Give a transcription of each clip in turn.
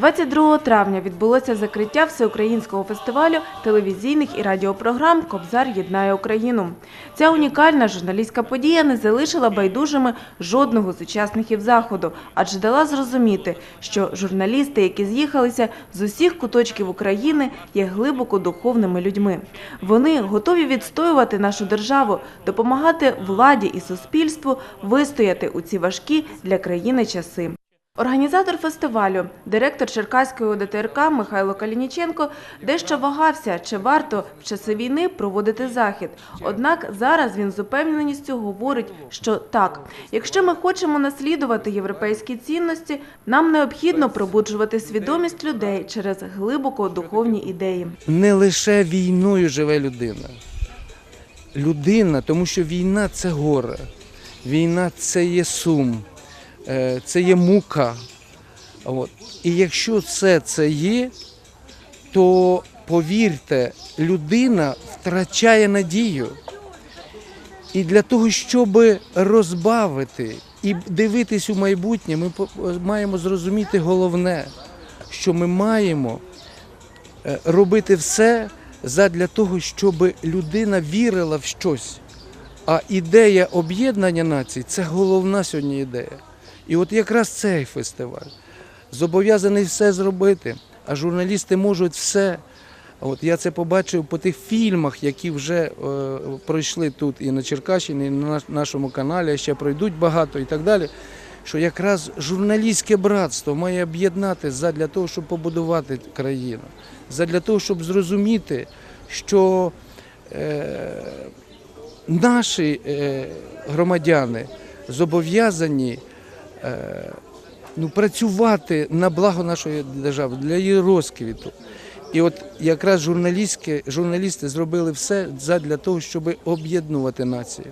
22 травня відбулося закриття всеукраїнського фестивалю телевізійних і радіопрограм Кобзар єднає Україну. Ця унікальна журналістська подія не залишила байдужими жодного з учасників заходу, адже дала зрозуміти, що журналісти, які з'їхалися з усіх куточків України, є глибоко духовними людьми. Вони готові відстоювати нашу державу, допомагати владі і суспільству вистояти у ці важкі для країни часи. Організатор фестивалю, директор Черкаської ОДТРК Михайло Калініченко, дещо вагався, чи варто в часи війни проводити захід. Однак зараз він з упевненістю говорить, що так, якщо ми хочемо наслідувати європейські цінності, нам необхідно пробуджувати свідомість людей через глибоко духовні ідеї. не лише війною живе людина. Людина, тому що війна це горе, війна це є сум, це є мука. От. І якщо все це є, то повірте, людина втрачає надію. І для того, щоб розбавити і дивитись у майбутнє, ми маємо зрозуміти головне, що ми маємо е, робити все задля того, щоб людина вірила в щось. А ідея об'єднання націй це головна сьогодні ідея. І от якраз цей фестиваль зобов'язаний все зробити, а журналісти можуть все. От я це побачив по тих фільмах, які вже е, пройшли тут і на Черкащині, і на наш- нашому каналі, ще пройдуть багато і так далі. Що якраз журналістське братство має об'єднати задля того, щоб побудувати країну, задля того, щоб зрозуміти, що е, наші е, громадяни зобов'язані ну, працювати на благо нашої держави, для її розквіту. І от якраз журналістки, журналісти зробили все задля того, щоб об'єднувати націю.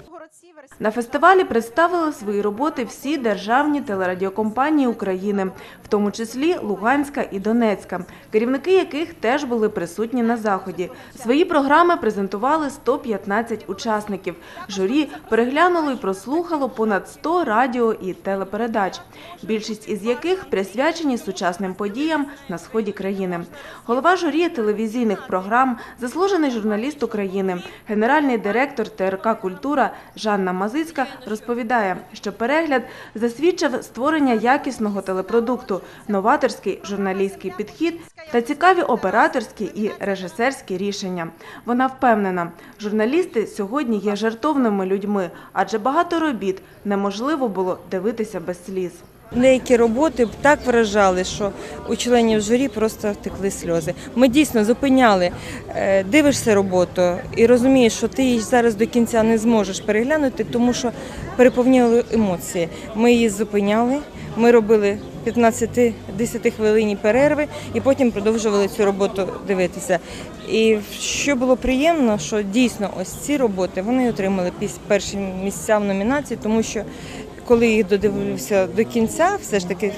На фестивалі представили свої роботи всі державні телерадіокомпанії України, в тому числі Луганська і Донецька, керівники яких теж були присутні на заході. Свої програми презентували 115 учасників. Журі переглянуло і прослухало понад 100 радіо і телепередач, більшість із яких присвячені сучасним подіям на сході країни. Голова журі телевізійних програм, заслужений журналіст України, генеральний директор ТРК Культура Жанна Мазицька розповідає, що перегляд засвідчив створення якісного телепродукту, новаторський журналістський підхід та цікаві операторські і режисерські рішення. Вона впевнена, журналісти сьогодні є жертовними людьми, адже багато робіт неможливо було дивитися без сліз. Деякі роботи так вражали, що у членів журі просто текли сльози. Ми дійсно зупиняли, е, дивишся роботу і розумієш, що ти її зараз до кінця не зможеш переглянути, тому що переповнювали емоції. Ми її зупиняли, ми робили 15-10 хвилинні перерви і потім продовжували цю роботу дивитися. І що було приємно, що дійсно ось ці роботи вони отримали перші місця в номінації, тому що коли їх додивився до кінця, все ж таки,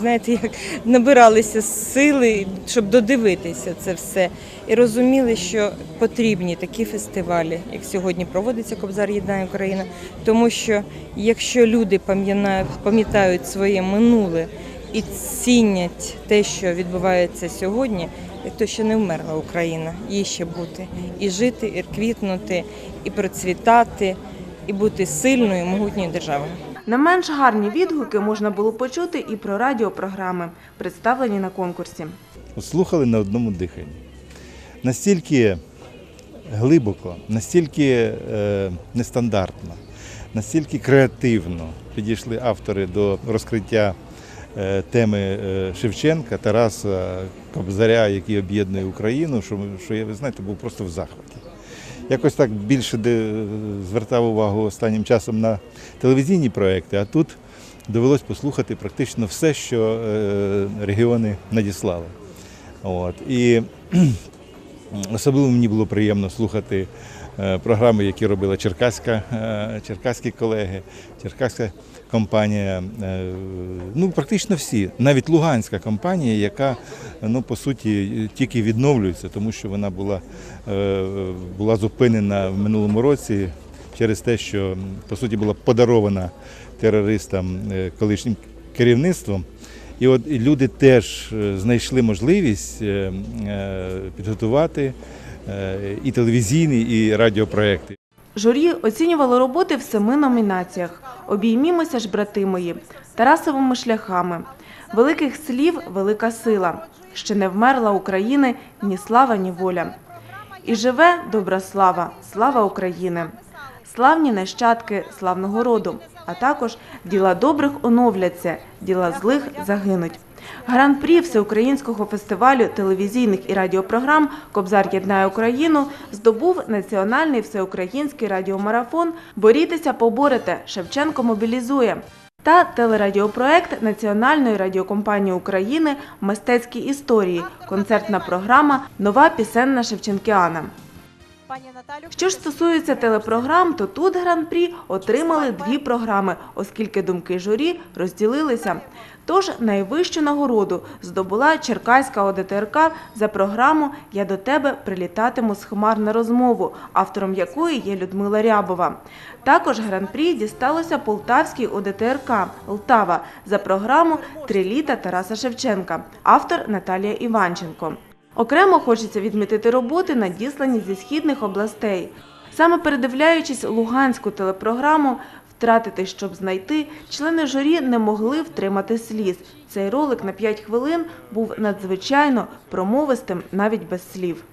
знаєте, як набиралися сили, щоб додивитися це все, і розуміли, що потрібні такі фестивалі, як сьогодні проводиться Кобзар Єднає Україна. Тому що якщо люди пам'ятають- своє минуле і цінять те, що відбувається сьогодні, то ще не вмерла Україна, їй ще бути і жити, і квітнути, і процвітати, і бути сильною, могутньою державою. Не менш гарні відгуки можна було почути і про радіопрограми, представлені на конкурсі. Слухали на одному диханні. Настільки глибоко, настільки е, нестандартно, настільки креативно підійшли автори до розкриття е, теми е, Шевченка, Тараса Кобзаря, який об'єднує Україну, що, що я, ви знаєте, був просто в захваті. Якось так більше звертав увагу останнім часом на телевізійні проекти, а тут довелось послухати практично все, що е, регіони надіслали. От. І особливо мені було приємно слухати е, програми, які робила черкаська, е, черкаські колеги, черкаська компанія. е, Ну, практично всі. Навіть Луганська компанія, яка ну, по суті тільки відновлюється, тому що вона була, е, була зупинена в минулому році через те, що по суті була подарована терористам е, колишнім керівництвом. І от люди теж знайшли можливість підготувати і телевізійні, і радіопроекти. Журі оцінювало роботи в семи номінаціях. Обіймімося ж, брати мої, Тарасовими шляхами. Великих слів велика сила. Ще не вмерла України ні слава, ні воля. І живе добра слава, слава України. Славні нащадки славного роду, а також діла добрих оновляться, діла злих загинуть. Гран-прі Всеукраїнського фестивалю телевізійних і радіопрограм Кобзар єднає Україну здобув національний всеукраїнський радіомарафон Борітеся, поборете Шевченко мобілізує та телерадіопроект Національної радіокомпанії України Мистецькі історії. Концертна програма Нова пісенна Шевченкіана. Що ж стосується телепрограм, то тут гран-прі отримали дві програми, оскільки думки журі розділилися. Тож найвищу нагороду здобула Черкаська ОДТРК за програму Я до тебе прилітатиму з хмар на розмову, автором якої є Людмила Рябова. Також гран-прі дісталося Полтавській ОДТРК Лтава за програму Три літа Тараса Шевченка, автор Наталія Іванченко. Окремо хочеться відмітити роботи, надіслані зі східних областей. Саме передивляючись луганську телепрограму Втратити, щоб знайти, члени журі не могли втримати сліз. Цей ролик на 5 хвилин був надзвичайно промовистим навіть без слів.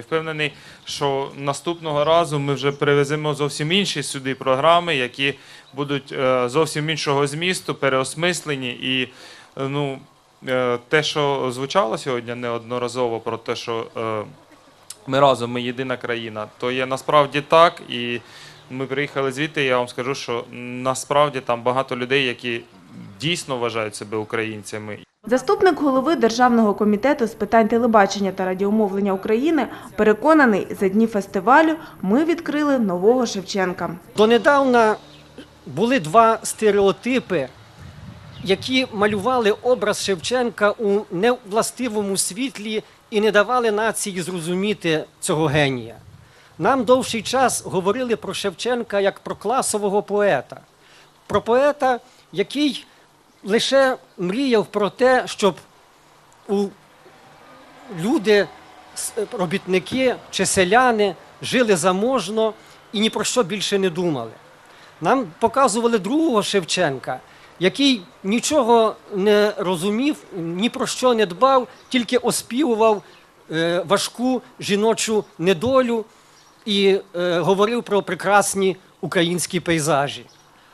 Впевнений, що наступного разу ми вже привеземо зовсім інші сюди програми, які будуть е, зовсім іншого змісту, переосмислені. І е, ну, е, те, що звучало сьогодні неодноразово про те, що ми разом, ми єдина країна, то є насправді так. І ми приїхали звідти. Я вам скажу, що насправді там багато людей, які дійсно вважають себе українцями. Заступник голови Державного комітету з питань телебачення та радіомовлення України переконаний, за дні фестивалю ми відкрили нового Шевченка. Донедавна були два стереотипи, які малювали образ Шевченка у невластивому світлі і не давали нації зрозуміти цього генія. Нам довший час говорили про Шевченка як про класового поета, про поета, який лише мріяв про те, щоб у люди, робітники чи селяни жили заможно і ні про що більше не думали. Нам показували другого Шевченка, який нічого не розумів, ні про що не дбав, тільки оспівував е, важку жіночу недолю і е, говорив про прекрасні українські пейзажі.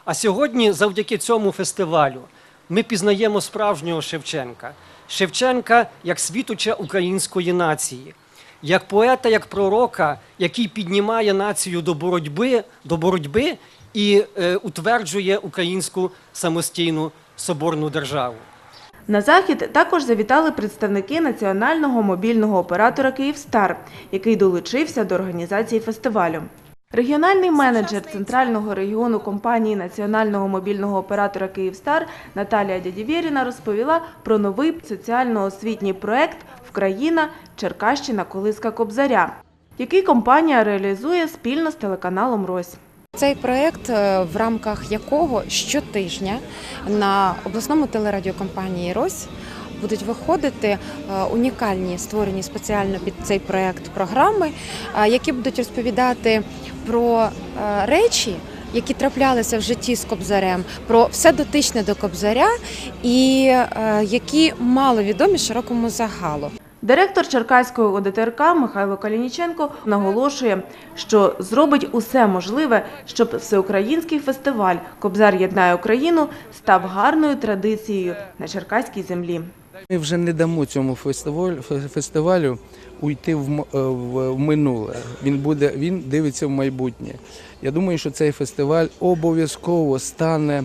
А сьогодні, завдяки цьому фестивалю, ми пізнаємо справжнього Шевченка. Шевченка як світоча української нації, як поета, як пророка, який піднімає націю до боротьби, до боротьби і е, утверджує українську самостійну соборну державу. На захід також завітали представники національного мобільного оператора Київстар, який долучився до організації фестивалю. Регіональний менеджер центрального регіону компанії національного мобільного оператора Київстар Наталія Дядівєріна розповіла про новий соціально-освітній проект Вкраїна Черкащина Колиска Кобзаря, який компанія реалізує спільно з телеканалом Рось. Цей проект, е, в рамках якого щотижня на обласному телерадіокомпанії Рось будуть виходити е, унікальні створені спеціально під цей проект програми, е, які будуть розповідати про речі. Які траплялися в житті з кобзарем, про все дотичне до кобзаря, і які мало відомі широкому загалу. Директор Черкаської ОДТРК Михайло Калініченко наголошує, що зробить усе можливе, щоб всеукраїнський фестиваль Кобзар єднає Україну став гарною традицією на черкаській землі. Ми вже не дамо цьому фестивалю, уйти е, в минуле. Він буде, він дивиться в майбутнє. Я думаю, що цей фестиваль обов'язково стане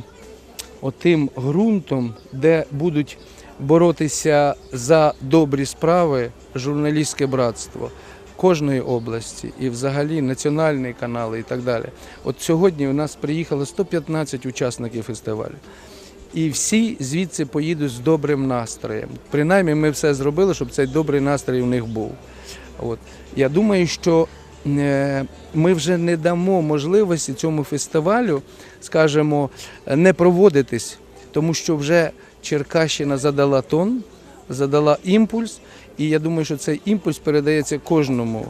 отим ґрунтом, де будуть боротися за добрі справи журналістське братство кожної області і взагалі національні канали і так далі. От сьогодні у нас приїхало 115 учасників фестивалю. І всі звідси поїдуть з добрим настроєм. Принаймні, ми все зробили, щоб цей добрий настрій у них був. От. Я думаю, що е, ми вже не дамо можливості цьому фестивалю, скажімо, не проводитись тому що вже Черкащина задала тон, задала імпульс, і я думаю, що цей імпульс передається кожному.